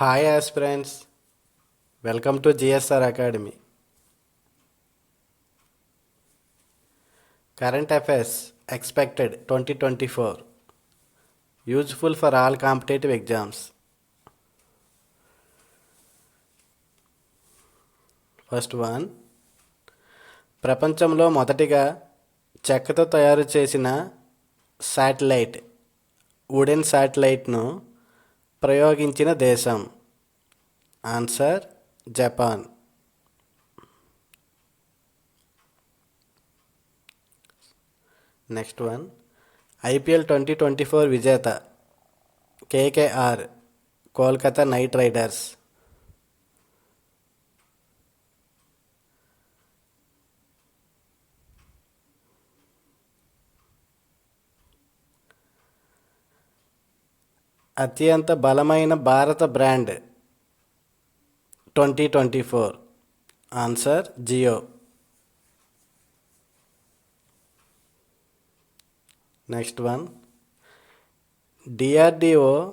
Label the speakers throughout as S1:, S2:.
S1: Hi aspirants welcome to GSR academy current affairs expected twenty twenty four useful for all competitive exams first one ప్రపంచంలో మొదటిగా చెక్కతో తయారు చేసిన satellite wooden శాటిలైట్ను ప్రయోగించిన దేశం. Answer Japan. Next one. IPL twenty twenty four విజేత KKR Kolkata knight riders. అత్యంత బలమైన భారత brand twenty twenty four. Answer Jio. Next one. DRDO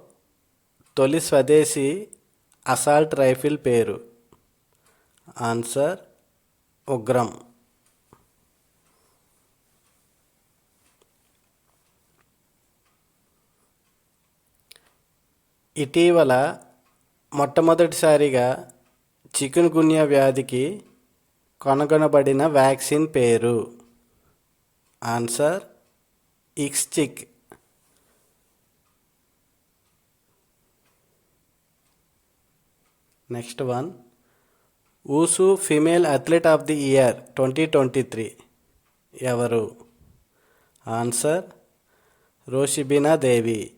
S1: తొలి స్వదేశీ అసాల్ట్ రైఫిల్ పేరు. ఆన్సర్ ఉగ్రం. ఇటీవల మొట్టమొదటిసారిగా చికున్ గున్యా వ్యాధికి కనుగొనబడిన వ్యాక్సిన్ పేరు? Answer Ixchiq next one. ఊసు female athlete of the year twenty twenty three. ఎవరు? Answer Roshibina Devi.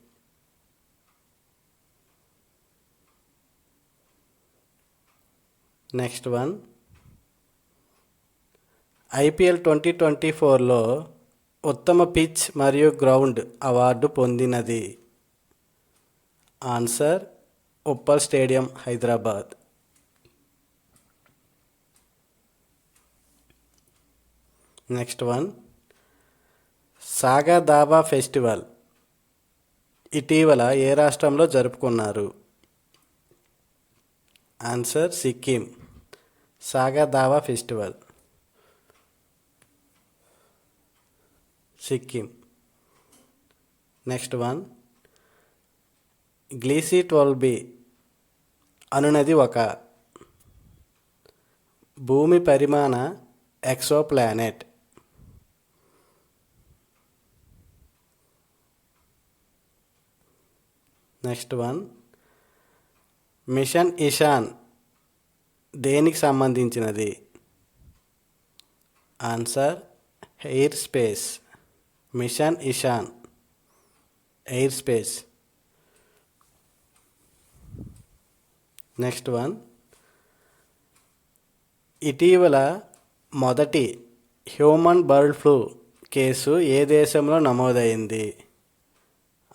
S1: Next one. IPL twenty twenty ఫోర్లో ఉత్తమ పిచ్ మరియు గ్రౌండ్ అవార్డు పొందినది. Answer Uppal stadium Hyderabad. Next one. Saga Dawa festival. ఇటీవల ఏ రాష్ట్రంలో జరుపుకున్నారు? Answer Sikkim. Saga Dawa festival. Sikkim. Next one. Gliese twelve B అనునది ఒక భూమి పరిమాణ exoplanet. Next one. Mission Ishan దేనికి సంబంధించినది? Answer air space. Mission Ishan. Air space. Next one. ఇటీవల మొదటి హ్యూమన్ బర్డ్ ఫ్లూ కేసు ఏ దేశంలో నమోదైంది?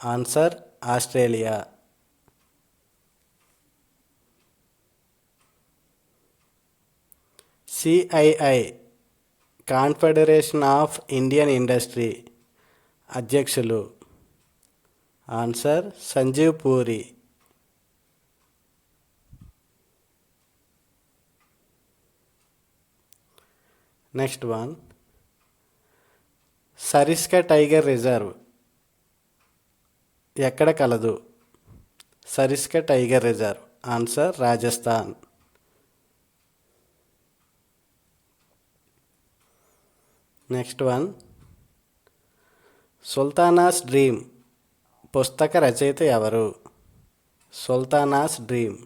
S1: Answer Australia. CII confederation of Indian industry అధ్యక్షులు. Answer Sanjiv Puri next one Sariska tiger reserve ఎక్కడ కలదు? Sariska tiger reserve answer Rajasthan next one Sultana's dream పుస్తక రచయిత ఎవరు? సుల్తానాస్ డ్రీమ్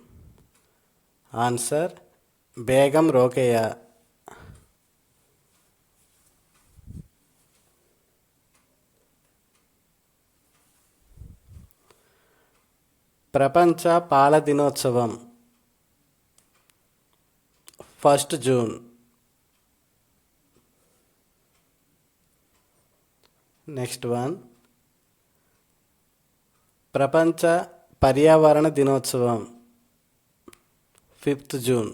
S1: ఆన్సర్ బేగం రోకేయ ప్రపంచ పాల దినోత్సవం ఫస్ట్ జూన్ నెక్స్ట్ వన్ ప్రపంచ పర్యావరణ దినోత్సవం. Fifth June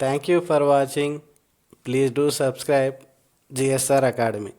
S1: thank you for watching please do subscribe GSR academy